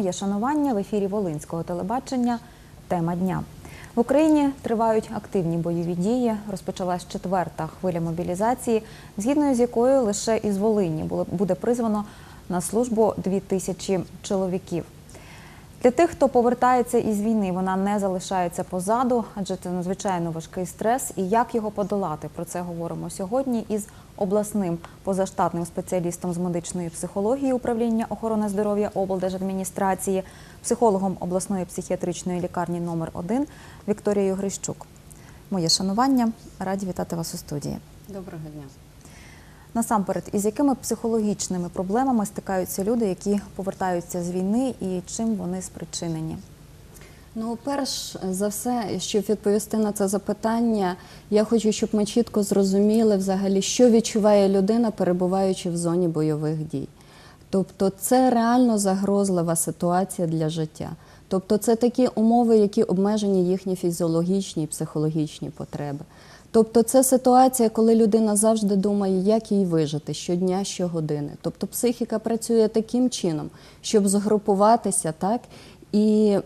Моє шанування в ефірі Волинського телебачення. Тема дня. В Україні тривають активні бойові дії. Розпочалась четверта хвиля мобілізації, згідно з якою лише із Волині буде призвано на службу дві тисячі чоловіків. Для тих, хто повертається із війни, вона не залишається позаду, адже це надзвичайно важкий стрес. І як його подолати? Про це говоримо сьогодні із обласним позаштатним спеціалістом з медичної психології управління охорони здоров'я облдержадміністрації, психологом обласної психіатричної лікарні номер 1 Вікторією Грищук. Моє шанування. Раді вітати вас у студії. Доброго дня. Насамперед, із якими психологічними проблемами стикаються люди, які повертаються з війни, і чим вони спричинені? Ну, перш за все, щоб відповісти на це запитання, я хочу, щоб ми чітко зрозуміли взагалі, що відчуває людина, перебуваючи в зоні бойових дій. Тобто, це реально загрозлива ситуація для життя. Тобто, це такі умови, які обмежені їхні фізіологічні і психологічні потреби. Тобто, це ситуація, коли людина завжди думає, як їй вижити щодня, щогодини. Тобто, психіка працює таким чином, щоб згрупуватися так і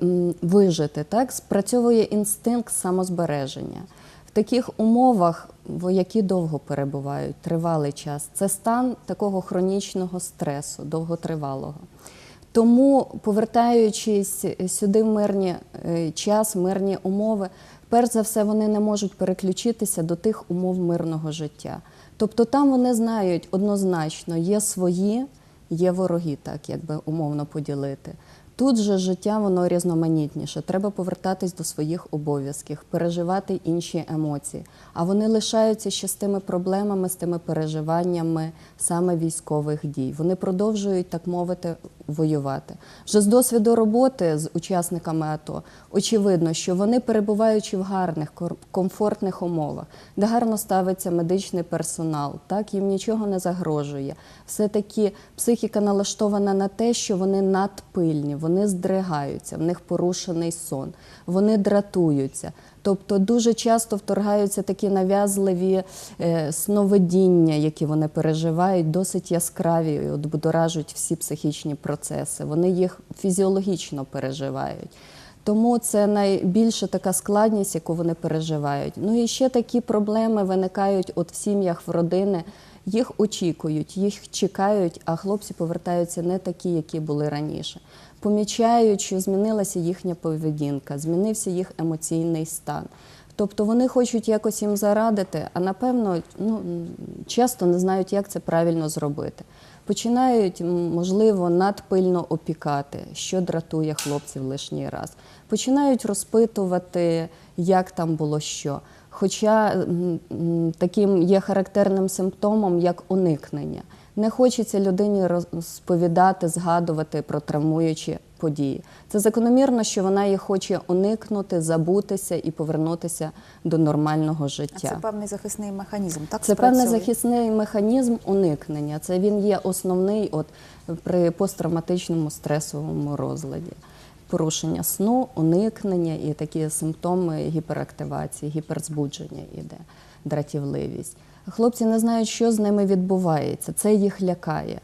вижити. Так спрацьовує інстинкт самозбереження. В таких умовах вояки довго перебувають, тривалий час. Це стан такого хронічного стресу, довготривалого. Тому, повертаючись сюди в мирні е, час, мирні умови, перш за все вони не можуть переключитися до тих умов мирного життя. Тобто там вони знають однозначно, є свої, є вороги, так якби умовно поділити. Тут же життя воно різноманітніше. Треба повертатись до своїх обов'язків, переживати інші емоції. А вони лишаються ще з тими проблемами, з тими переживаннями саме військових дій. Вони продовжують, так мовити, воювати. Вже з досвіду роботи з учасниками АТО очевидно, що вони перебуваючи в гарних, комфортних умовах, де гарно ставиться медичний персонал, так їм нічого не загрожує. Все таки психіка налаштована на те, що вони надпильні, вони здригаються, в них порушений сон, вони дратуються. Тобто дуже часто вторгаються такі нав'язливі е, сновидіння, які вони переживають, досить яскраві, і от будоражують всі психічні процеси. Вони їх фізіологічно переживають. Тому це найбільша така складність, яку вони переживають. Ну і ще такі проблеми виникають от в сім'ях, в родини. Їх очікують, їх чекають, а хлопці повертаються не такі, які були раніше. Помічають, що змінилася їхня поведінка, змінився їх емоційний стан. Тобто вони хочуть якось їм зарадити, а напевно ну, часто не знають, як це правильно зробити. Починають, можливо, надпильно опікати, що дратує хлопців лишній раз. Починають розпитувати, як там було що. Хоча таким є характерним симптомом, як уникнення. Не хочеться людині розповідати, згадувати про травмуючі події. Це закономірно, що вона їх хоче уникнути, забутися і повернутися до нормального А життя. це певний захисний механізм. Так Це певний захисний механізм уникнення. Це він є основний от, при посттравматичному стресовому розладі. Порушення сну, уникнення і такі симптоми гіперактивації, гіперзбудження іде, дратівливість. Хлопці не знають, що з ними відбувається. Це їх лякає.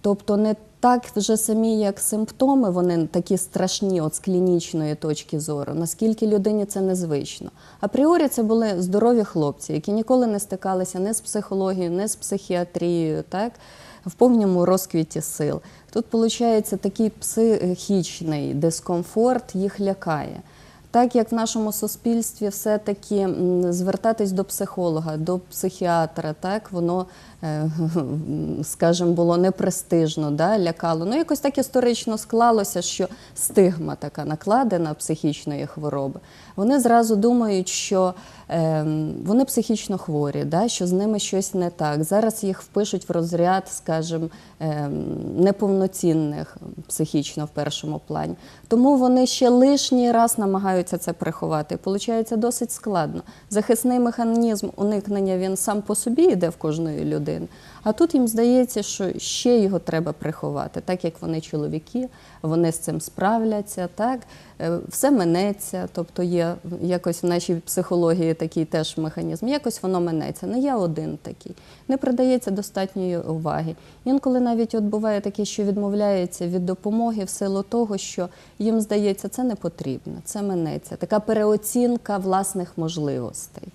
Тобто не так вже самі, як симптоми, вони такі страшні от з клінічної точки зору, наскільки людині це незвично. Апріорі це були здорові хлопці, які ніколи не стикалися не з психологією, не з психіатрією, так? в повному розквіті сил. Тут, виходить, такий психічний дискомфорт їх лякає. Так як в нашому суспільстві все-таки звертатись до психолога, до психіатра, так воно, е, скажімо, було непрестижно, да, лякало. Ну, якось так історично склалося, що стигма така накладена психічної хвороби. Вони зразу думають, що е, вони психічно хворі, да, що з ними щось не так. Зараз їх впишуть в розряд, скажімо, е, неповноцінних психічно в першому плані. Тому вони ще лишній раз намагаються намагаються це приховати. Получається досить складно. Захисний механізм уникнення він сам по собі йде в кожної людини. А тут їм здається, що ще його треба приховати, так як вони чоловіки, вони з цим справляться, так Е, все минеться, тобто є якось в нашій психології такий теж механізм. Якось воно минеться. Не я один такий, не придається достатньої уваги. Інколи навіть от буває таке, що відмовляється від допомоги в силу того, що їм здається, це не потрібно, це минеться. Така переоцінка власних можливостей.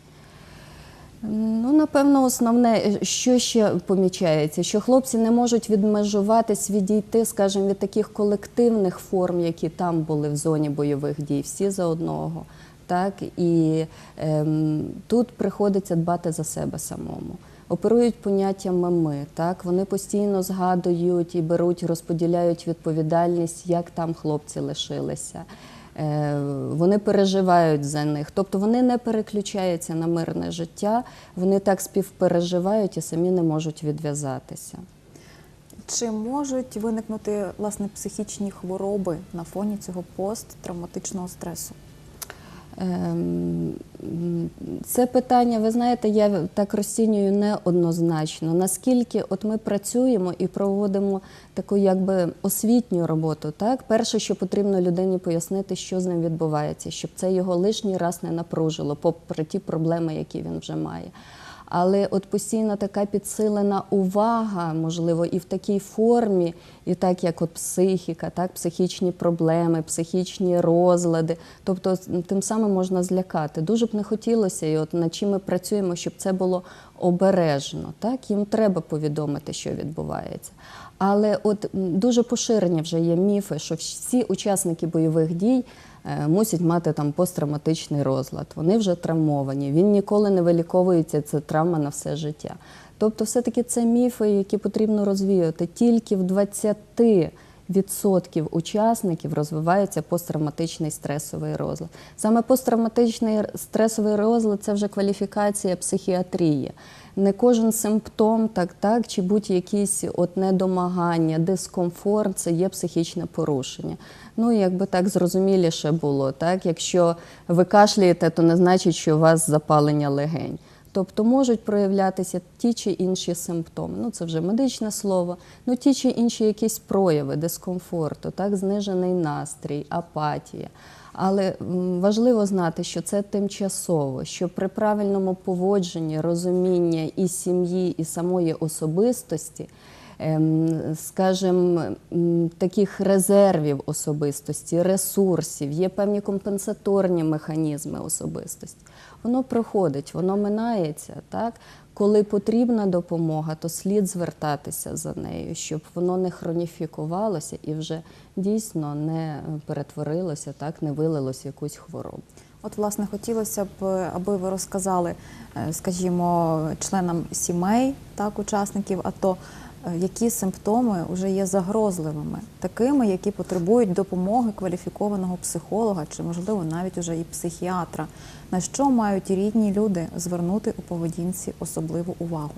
Ну, напевно, основне, е, що ще помічається, що хлопці не можуть відмежуватись, відійти, скажімо, від таких колективних форм, які там були в зоні бойових дій, всі за одного. Так? І ем, тут приходиться дбати за себе самому. Оперують поняттями ми, так? вони постійно згадують і беруть, розподіляють відповідальність, як там хлопці лишилися. Е, Вони переживають за них, тобто вони не переключаються на мирне життя, вони так співпереживають і самі не можуть відв'язатися. Чи можуть виникнути власне психічні хвороби на фоні цього посттравматичного стресу? Ем, Це питання, ви знаєте, я так розцінюю неоднозначно. Наскільки от ми працюємо і проводимо таку якби освітню роботу, так перше, що потрібно людині пояснити, що з ним відбувається, щоб це його лишній раз не напружило, попри ті проблеми, які він вже має. Але от постійно така підсилена увага, можливо, і в такій формі, і так як от психіка, так, психічні проблеми, психічні розлади. Тобто тим самим можна злякати. Дуже б не хотілося, і от над чим ми працюємо, щоб це було обережно. Так? Їм треба повідомити, що відбувається. Але от дуже поширені вже є міфи, що всі учасники бойових дій мусять мати там посттравматичний розлад. Вони вже травмовані. Він ніколи не виліковується. Це травма на все життя. Тобто, все-таки це міфи, які потрібно розвіяти. Тільки в 20 відсотків учасників розвивається посттравматичний стресовий розлад. Саме посттравматичний стресовий розлад це вже кваліфікація психіатрії. Не кожен симптом, так, так, чи будь-якісь от недомагання, дискомфорт це є психічне порушення. Ну, якби так зрозуміліше було, так? Якщо ви кашляєте, то не значить, що у вас запалення легень. Тобто можуть проявлятися ті чи інші симптоми. Ну, це вже медичне слово, ну ті чи інші якісь прояви дискомфорту, так, знижений настрій, апатія. Але важливо знати, що це тимчасово, що при правильному поводженні, розуміння і сім'ї, і самої особистості, скажімо, таких резервів особистості, ресурсів, є певні компенсаторні механізми особистості. Воно проходить, воно минається. Так? Коли потрібна допомога, то слід звертатися за нею, щоб воно не хроніфікувалося і вже дійсно не перетворилося, так, не вилилося якусь хворобу. От, власне, хотілося б, аби ви розказали, е, скажімо, членам сімей, так, учасників АТО, які симптоми вже є загрозливими, такими, які потребують допомоги кваліфікованого психолога чи, можливо, навіть уже і психіатра. На що мають рідні люди звернути у поведінці особливу увагу?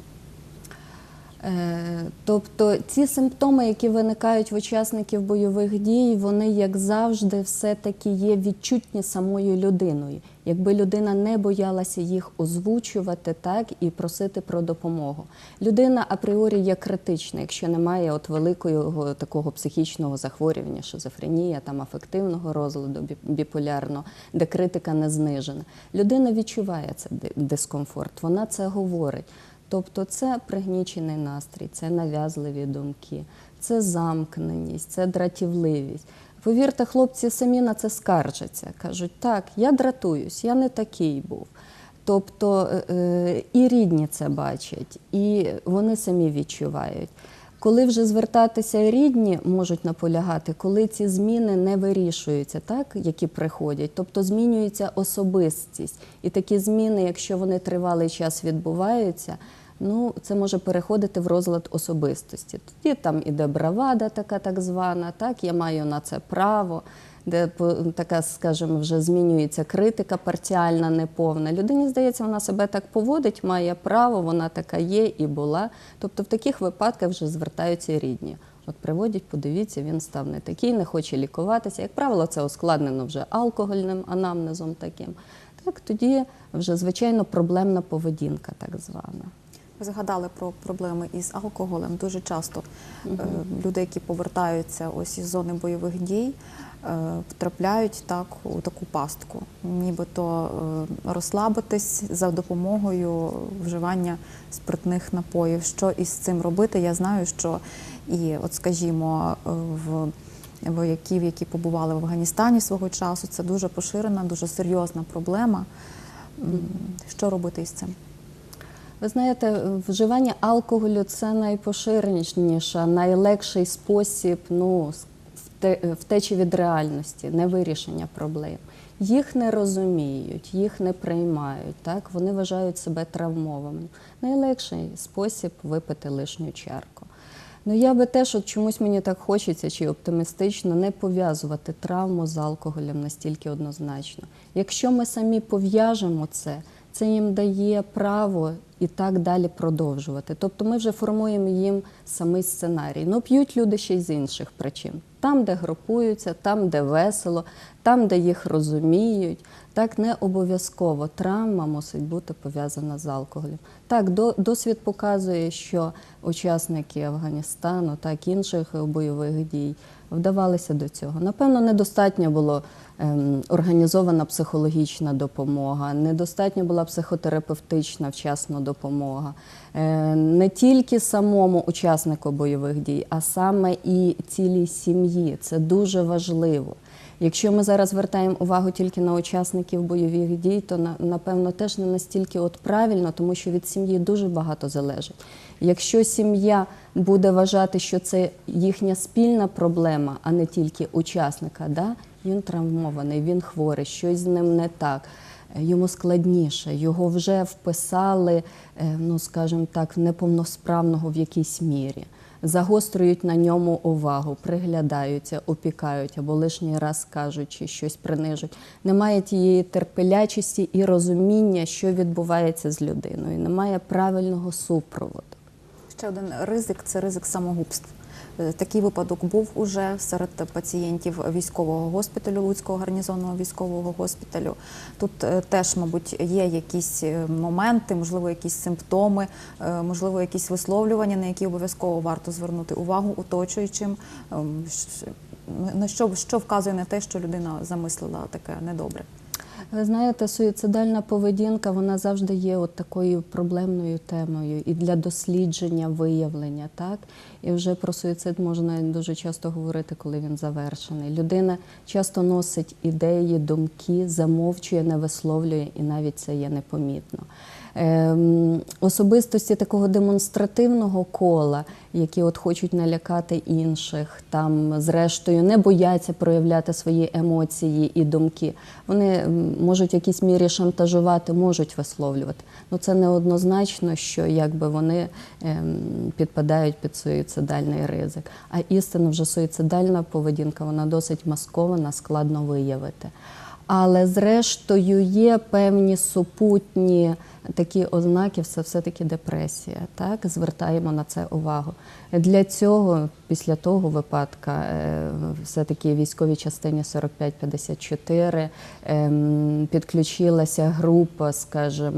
Е, Тобто ці симптоми, які виникають в учасників бойових дій, вони, як завжди, все-таки є відчутні самою людиною. Якби людина не боялася їх озвучувати так і просити про допомогу. Людина апріорі є критична, якщо немає от великого такого психічного захворювання, шизофренія, там афективного розладу бі- біполярного, де критика не знижена. Людина відчуває цей дискомфорт, вона це говорить. Тобто це пригнічений настрій, це нав'язливі думки, це замкненість, це дратівливість. Повірте, хлопці самі на це скаржаться. Кажуть, так, я дратуюсь, я не такий був. Тобто е, е, і рідні це бачать, і вони самі відчувають. Коли вже звертатися рідні можуть наполягати, коли ці зміни не вирішуються, так, які приходять, тобто змінюється особистість. І такі зміни, якщо вони тривалий час відбуваються, ну це може переходити в розлад особистості. Тоді там іде бравада, така так звана, так, я маю на це право. Де така, скажімо, вже змінюється критика парціальна, неповна. Людині здається, вона себе так поводить, має право, вона така є і була. Тобто в таких випадках вже звертаються рідні. От приводять, подивіться, він став не такий, не хоче лікуватися. Як правило, це ускладнено вже алкогольним анамнезом таким. Так тоді вже звичайно проблемна поведінка, так звана. Ви згадали про проблеми із алкоголем. Дуже часто е, люди, які повертаються ось із зони бойових дій, е, потрапляють так у таку пастку, нібито е, розслабитись за допомогою вживання спиртних напоїв. Що із цим робити? Я знаю, що і, от скажімо, е, в вояків, які побували в Афганістані свого часу, це дуже поширена, дуже серйозна проблема. Що робити із цим? Ви знаєте, вживання алкоголю це найпоширеніша, найлегший спосіб ну, вте- втечі від реальності, не вирішення проблем. Їх не розуміють, їх не приймають, так? вони вважають себе травмованими. Найлегший спосіб випити лишню чарку. Ну я би теж, от чомусь мені так хочеться, чи оптимістично, не пов'язувати травму з алкоголем настільки однозначно. Якщо ми самі пов'яжемо це, це їм дає право і так далі продовжувати. Тобто ми вже формуємо їм самий сценарій. Ну, п'ють люди ще й з інших причин. Там, де групуються, там, де весело, там, де їх розуміють. Так не обов'язково травма мусить бути пов'язана з алкоголем. Так, до, досвід показує, що учасники Афганістану, так інших бойових дій вдавалися до цього. Напевно, недостатньо було організована психологічна допомога, недостатньо була психотерапевтична вчасна допомога. Е, не тільки самому учаснику бойових дій, а саме і цілій сім'ї. Це дуже важливо. Якщо ми зараз звертаємо увагу тільки на учасників бойових дій, то напевно теж не настільки от правильно, тому що від сім'ї дуже багато залежить. Якщо сім'я буде вважати, що це їхня спільна проблема, а не тільки учасника, да? Він травмований, він хворий, щось з ним не так. е, Йому складніше, його вже вписали, е, ну скажімо так, неповносправного в якійсь мірі загострюють на ньому увагу, приглядаються, опікають або лишній раз кажуть, чи щось принижують. Немає тієї терпелячості і розуміння, що відбувається з людиною. Немає правильного супроводу. Ще один ризик це ризик самогубств. Е, Такий випадок був уже серед пацієнтів військового госпіталю, Луцького гарнізонного військового госпіталю. Тут е, теж, мабуть, є якісь е, моменти, можливо, якісь симптоми, можливо, якісь висловлювання, на які обов'язково варто звернути увагу оточуючим. Ем, На що, що вказує на те, що людина замислила таке недобре. Ви знаєте, суїцидальна поведінка вона завжди є от такою проблемною темою і для дослідження, виявлення. Так? І вже про суїцид можна дуже часто говорити, коли він завершений. Людина часто носить ідеї, думки, замовчує, не висловлює, і навіть це є непомітно. Ем, особистості такого демонстративного кола, які от хочуть налякати інших, там зрештою не бояться проявляти свої емоції і думки. Вони можуть в якійсь мірі шантажувати, можуть висловлювати. Ну це неоднозначно, що якби вони ем, підпадають під суїцидальний ризик. А істинно вже суїцидальна поведінка, вона досить маскована, складно виявити. Але зрештою є певні супутні такі ознаки, це все-таки депресія. Так? Звертаємо на це увагу. Для цього, після того випадка, е, все-таки військовій частині 45-54 ем, підключилася група, скажімо,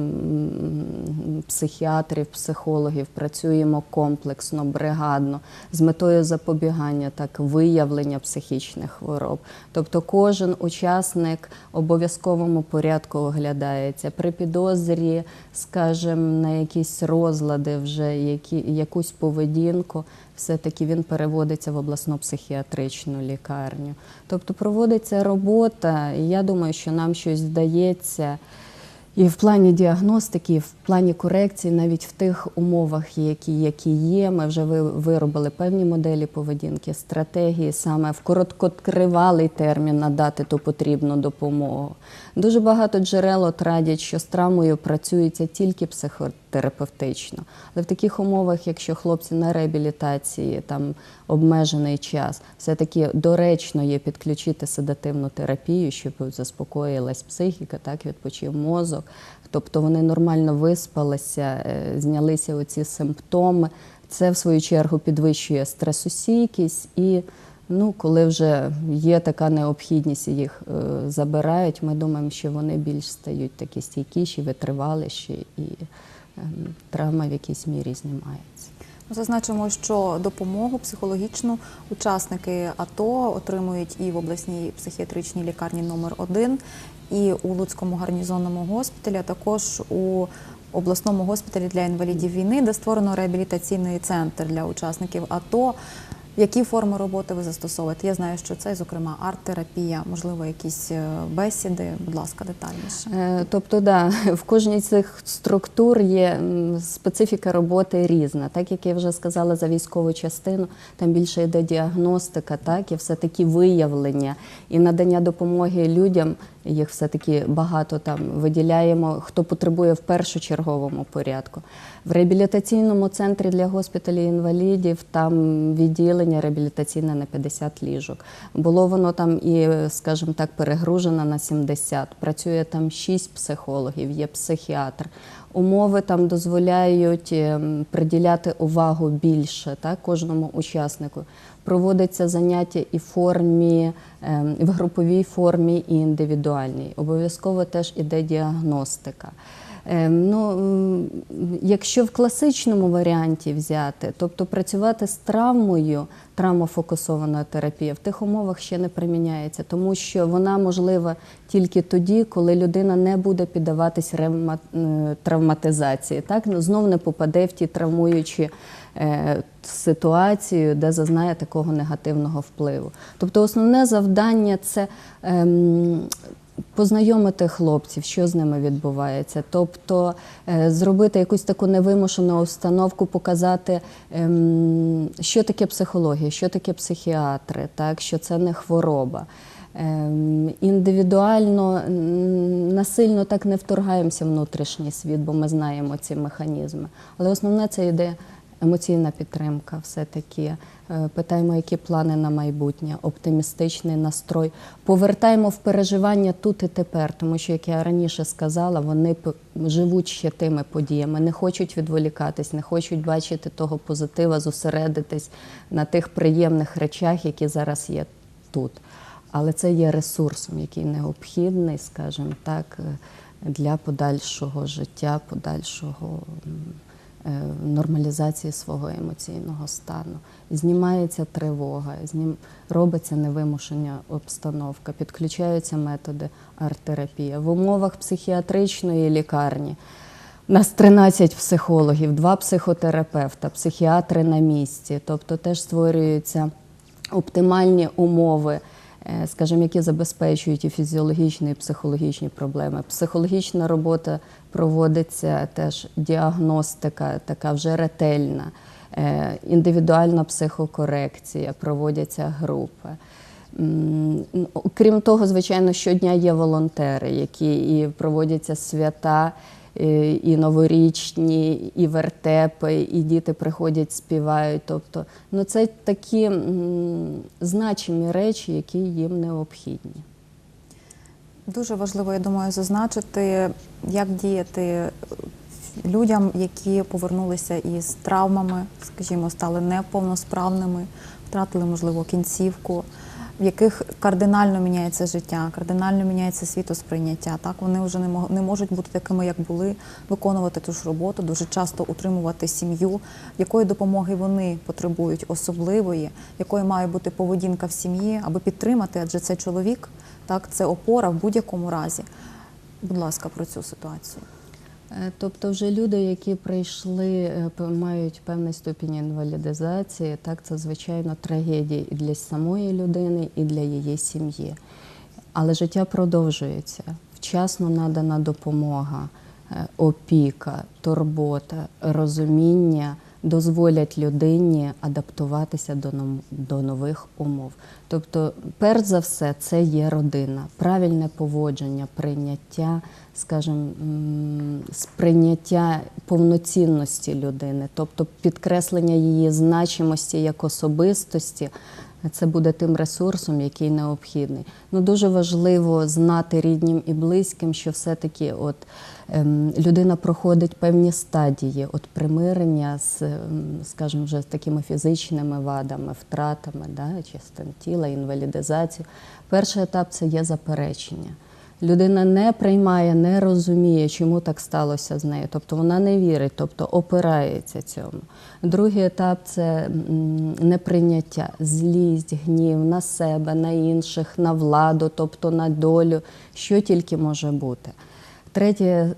психіатрів, психологів. Працюємо комплексно, бригадно з метою запобігання, так виявлення психічних хвороб. Тобто кожен учасник обов'язковому порядку оглядається при підозрі, скажімо, на якісь розлади, вже які якусь поведінку. Все-таки він переводиться в обласну психіатричну лікарню. Тобто проводиться робота, і я думаю, що нам щось вдається. І в плані діагностики, в плані корекції, навіть в тих умовах, які, які є, ми вже ви- виробили певні моделі поведінки, стратегії саме в короткотривалий термін надати ту потрібну допомогу. Дуже багато джерел радять, що з травмою працюється тільки психотерапевтично. Але в таких умовах, якщо хлопці на реабілітації, там обмежений час, все-таки доречно є підключити седативну терапію, щоб заспокоїлась психіка, так відпочив мозок. Тобто вони нормально виспалися, е, знялися оці симптоми. Це в свою чергу підвищує стресостійкість і ну, коли вже є така необхідність їх е, забирають, ми думаємо, що вони більш стають такі стійкіші, витриваліші і ем, травма в якійсь мірі знімається. Зазначимо, що допомогу психологічну учасники АТО отримують і в обласній психіатричній лікарні номер 1 і у Луцькому гарнізонному госпіталі, а також у обласному госпіталі для інвалідів війни, де створено реабілітаційний центр для учасників АТО. Які форми роботи ви застосовуєте? Я знаю, що це, зокрема, арт-терапія, можливо, якісь е, бесіди. Будь ласка, детальніше. Е, Тобто, да, в кожній цих структур є специфіка роботи різна. Так як я вже сказала за військову частину, там більше йде діагностика, так і все таки виявлення і надання допомоги людям. Їх все таки багато там виділяємо, хто потребує в першочерговому порядку. В реабілітаційному центрі для госпіталів інвалідів там відділення реабілітаційне на 50 ліжок. Було воно там і, скажімо так, перегружено на 70. Працює там 6 психологів, є психіатр. Умови там дозволяють ем, приділяти увагу більше так, кожному учаснику. Проводиться заняття і в формі, ем, в груповій формі, і індивідуальній. Обов'язково теж іде діагностика. Ем, Ну, якщо в класичному варіанті взяти, тобто працювати з травмою, травмофокусована терапія в тих умовах ще не приміняється, тому що вона можлива тільки тоді, коли людина не буде піддаватись ревма- е, травматизації, так ну, знов не попаде в ті травмуючі е, ситуацію, де зазнає такого негативного впливу. Тобто, основне завдання це. ем, Познайомити хлопців, що з ними відбувається, тобто е, зробити якусь таку невимушену установку, показати, ем, що таке психологія, що таке психіатри, так, що це не хвороба. Ем, Індивідуально насильно так не вторгаємося в внутрішній світ, бо ми знаємо ці механізми. Але основне це йде емоційна підтримка, все-таки Е, питаємо, які плани на майбутнє, оптимістичний настрой. Повертаємо в переживання тут і тепер, тому що, як я раніше сказала, вони живуть ще тими подіями, не хочуть відволікатись, не хочуть бачити того позитива, зосередитись на тих приємних речах, які зараз є тут. Але це є ресурсом, який необхідний, скажімо так, е, для подальшого життя, подальшого нормалізації свого емоційного стану. Знімається тривога, знім... робиться невимушена обстановка, підключаються методи арт-терапії. В умовах психіатричної лікарні у нас 13 психологів, два психотерапевта, психіатри на місці, тобто теж створюються оптимальні умови, е, скажімо, які забезпечують і фізіологічні, і психологічні проблеми. Психологічна робота проводиться теж діагностика, така вже ретельна, е, індивідуальна психокорекція, проводяться групи. Крім того, звичайно, щодня є волонтери, які і проводяться свята, і- і новорічні, і вертепи, і діти приходять, співають. Тобто, ну це такі значимі речі, які їм необхідні. Дуже важливо, я думаю, зазначити, як діяти людям, які повернулися із травмами, скажімо, стали неповносправними, втратили, можливо, кінцівку, в яких кардинально міняється життя, кардинально міняється світосприйняття. Так вони вже не не можуть бути такими, як були, виконувати ту ж роботу, дуже часто утримувати сім'ю. Якої допомоги вони потребують особливої, якою має бути поведінка в сім'ї, аби підтримати, адже це чоловік, так це опора в будь-якому разі. Будь ласка, про цю ситуацію. Е, Тобто, вже люди, які прийшли, е, мають певний ступінь інвалідизації, так це звичайно трагедія і для самої людини, і для її сім'ї. Але життя продовжується. Вчасно надана допомога, е, опіка, турбота, розуміння дозволять людині адаптуватися до, до нових умов. Тобто, перш за все, це є родина, правильне поводження, прийняття, скажімо, сприйняття повноцінності людини, тобто підкреслення її значимості як особистості. Це буде тим ресурсом, який необхідний. Ну дуже важливо знати рідним і близьким, що все-таки от ем, людина проходить певні стадії от примирення з, ем, скажімо, вже з такими фізичними вадами, втратами, да, частин тіла, інвалідизацію. Перший етап це є заперечення. Людина не приймає, не розуміє, чому так сталося з нею. Тобто вона не вірить, тобто опирається цьому. Другий етап це неприйняття, злість, гнів на себе, на інших, на владу, тобто на долю, що тільки може бути. Третій е,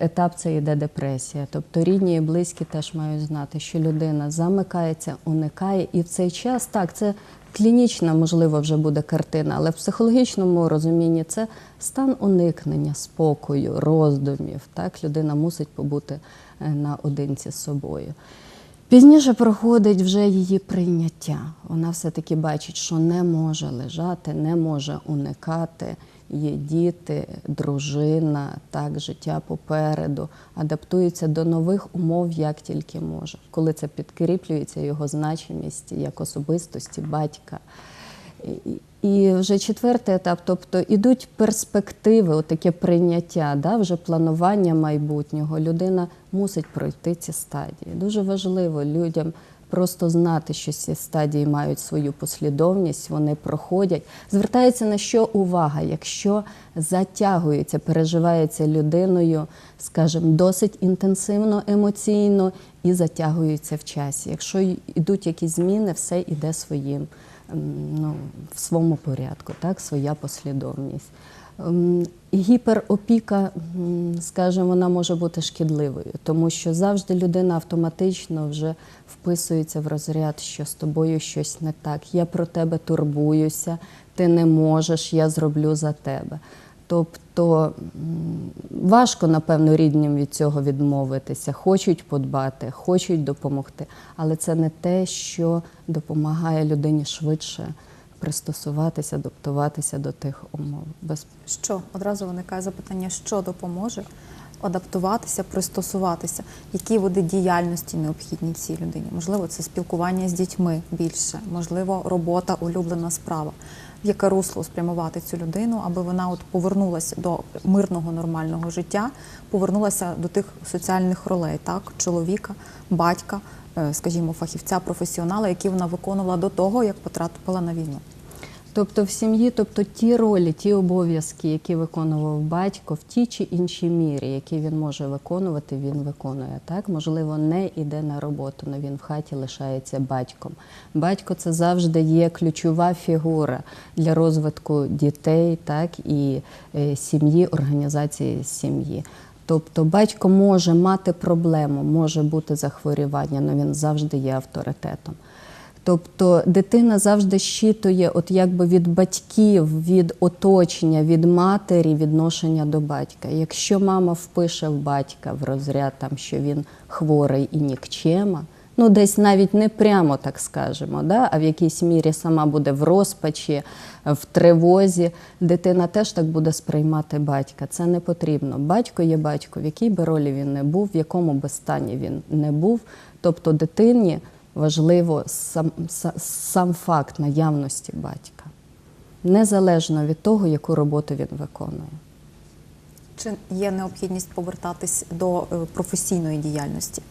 етап це йде депресія. Тобто рідні і близькі теж мають знати, що людина замикається, уникає, і в цей час так, це клінічна, можливо, вже буде картина, але в психологічному розумінні це стан уникнення, спокою, роздумів. Так, людина мусить побути е, наодинці з собою. Пізніше проходить вже її прийняття. Вона все-таки бачить, що не може лежати, не може уникати. Є діти, дружина, так, життя попереду, адаптується до нових умов як тільки може, коли це підкріплюється його значимість як особистості, батька. І- вже четвертий етап, тобто ідуть перспективи, отаке прийняття, да, вже планування майбутнього. Людина мусить пройти ці стадії. Дуже важливо людям просто знати, що ці стадії мають свою послідовність, вони проходять. Звертається на що увага, якщо затягується, переживається людиною, скажімо, досить інтенсивно, емоційно і затягується в часі. Якщо йдуть якісь зміни, все йде своїм ну, в своєму порядку, так, своя послідовність. М, Гіперопіка, скажімо, вона може бути шкідливою, тому що завжди людина автоматично вже вписується в розряд, що з тобою щось не так. Я про тебе турбуюся, ти не можеш, я зроблю за тебе. Тобто важко, напевно, рідним від цього відмовитися, хочуть подбати, хочуть допомогти, але це не те, що допомагає людині швидше пристосуватися, адаптуватися до тих умов. Без Що одразу виникає запитання, що допоможе адаптуватися, пристосуватися, які види діяльності необхідні цій людині? Можливо, це спілкування з дітьми більше, можливо, робота, улюблена справа. В яке русло спрямувати цю людину, аби вона от повернулася до мирного нормального життя, повернулася до тих соціальних ролей, так чоловіка, батька, е, скажімо, фахівця, професіонала, які вона виконувала до того, як потрапила на війну. Тобто в сім'ї, тобто ті ролі, ті обов'язки, які виконував батько в тій чи іншій мірі, які він може виконувати, він виконує. Так, можливо, не йде на роботу, але він в хаті лишається батьком. Батько це завжди є ключова фігура для розвитку дітей, так і е, сім'ї, організації сім'ї. Тобто батько може мати проблему, може бути захворювання, але він завжди є авторитетом. Тобто дитина завжди щитує от якби від батьків, від оточення, від матері відношення до батька. Якщо мама впише в батька в розряд, там, що він хворий і нікчема, ну десь навіть не прямо так скажемо, да? а в якійсь мірі сама буде в розпачі, в тривозі, дитина теж так буде сприймати батька. Це не потрібно. Батько є батько, в якій би ролі він не був, в якому би стані він не був. Тобто дитині важливо сам, сам факт наявності батька, незалежно від того, яку роботу він виконує. Чи є необхідність повертатись до е, професійної діяльності?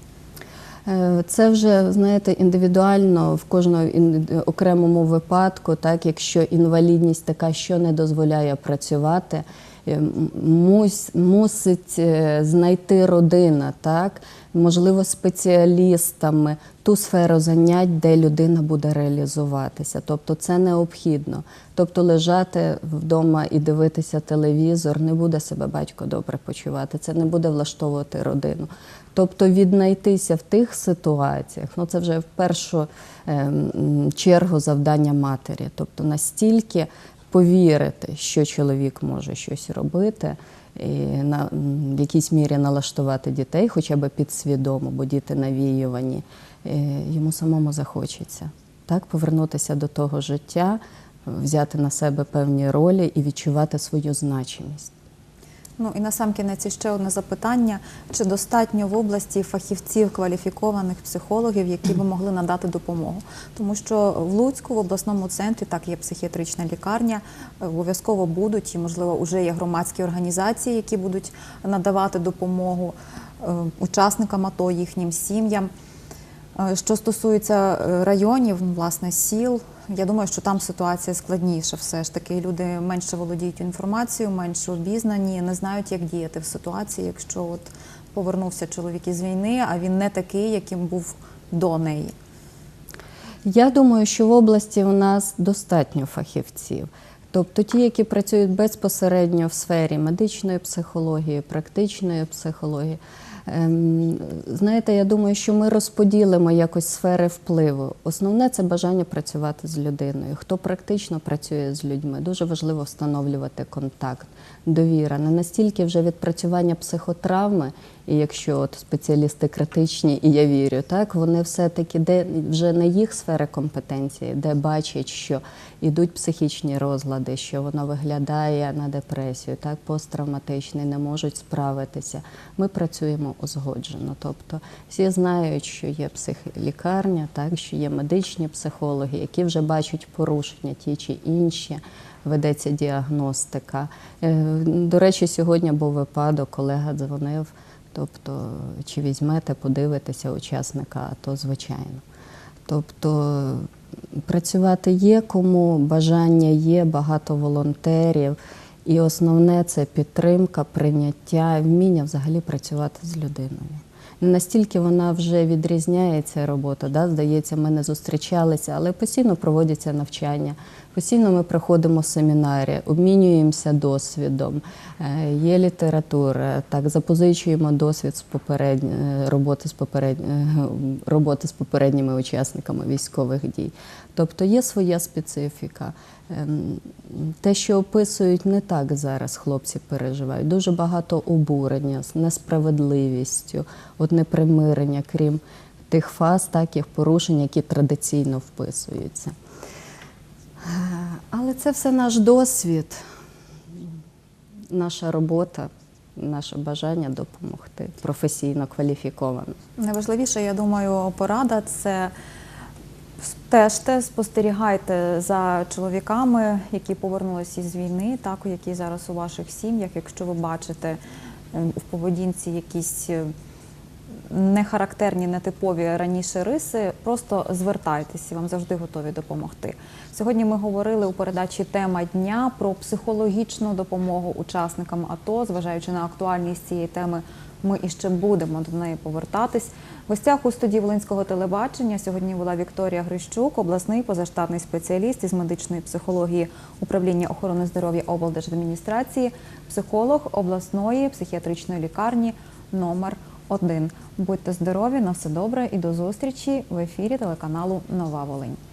Е, Це вже знаєте індивідуально в кожному окремому випадку, так якщо інвалідність така, що не дозволяє працювати, мусить е, знайти родина, так можливо, спеціалістами ту сферу занять, де людина буде реалізуватися. Тобто це необхідно. Тобто лежати вдома і дивитися телевізор не буде себе батько добре почувати, це не буде влаштовувати родину. Тобто віднайтися в тих ситуаціях, ну це вже в першу ем, чергу завдання матері. Тобто настільки повірити, що чоловік може щось робити, і на в якійсь мірі налаштувати дітей, хоча б підсвідомо, бо діти навіювані, йому самому захочеться так повернутися до того життя, взяти на себе певні ролі і відчувати свою значимість. Ну і на сам кінець ще одне запитання: чи достатньо в області фахівців кваліфікованих психологів, які би могли надати допомогу? Тому що в Луцьку, в обласному центрі, так є психіатрична лікарня, обов'язково будуть і можливо вже є громадські організації, які будуть надавати допомогу е, учасникам АТО, їхнім сім'ям. Е, Що стосується е, районів, ну, власне, сіл, я думаю, що там ситуація складніша. Все ж таки, люди менше володіють інформацією, менше обізнані, не знають, як діяти в ситуації, якщо от повернувся чоловік із війни, а він не такий, яким був до неї. Я думаю, що в області у нас достатньо фахівців. Тобто ті, які працюють безпосередньо в сфері медичної психології, практичної психології. Ем, Знаєте, я думаю, що ми розподілимо якось сфери впливу. Основне це бажання працювати з людиною. Хто практично працює з людьми, дуже важливо встановлювати контакт, довіра. Не настільки вже відпрацювання психотравми, і якщо от спеціалісти критичні, і я вірю, так вони все-таки де вже не їх сфери компетенції, де бачать, що йдуть психічні розлади, що воно виглядає на депресію, так посттравматичний, не можуть справитися. Ми працюємо узгоджено. Тобто всі знають, що є психлікарня, так що є медичні психологи, які вже бачать порушення ті чи інші. Ведеться діагностика. Е, До речі, сьогодні був випадок, колега дзвонив. Тобто, чи візьмете, подивитися учасника, то звичайно. Тобто працювати є кому, бажання є, багато волонтерів. І основне це підтримка, прийняття, вміння взагалі працювати з людиною. Настільки вона вже відрізняється робота, да? здається, ми не зустрічалися, але постійно проводяться навчання. Постійно ми проходимо семінари, обмінюємося досвідом, е, є література, так запозичуємо досвід з попереднь... е, роботи з попереднь... е, роботи з попередніми учасниками військових дій. Тобто є своя специфіка. Ем, Те, що описують, не так зараз хлопці переживають. Дуже багато обурення з несправедливістю, от непримирення, крім тих фаз, таких порушень, які традиційно вписуються. Але це все наш досвід, наша робота, наше бажання допомогти професійно кваліфіковано. Найважливіше, я думаю, порада це стежте, спостерігайте за чоловіками, які повернулися із війни, так які зараз у ваших сім'ях. Якщо ви бачите е, в поведінці якісь е, нехарактерні, нетипові раніше риси, просто звертайтеся, вам завжди готові допомогти. Сьогодні ми говорили у передачі Тема дня про психологічну допомогу учасникам АТО. Зважаючи на актуальність цієї теми, ми іще будемо до неї повертатись. В гостях у студії Волинського телебачення сьогодні була Вікторія Грищук, обласний позаштатний спеціаліст із медичної психології управління охорони здоров'я облдержадміністрації, психолог обласної психіатричної лікарні номер 1. Будьте здорові, на все добре і до зустрічі в ефірі телеканалу Нова Волинь.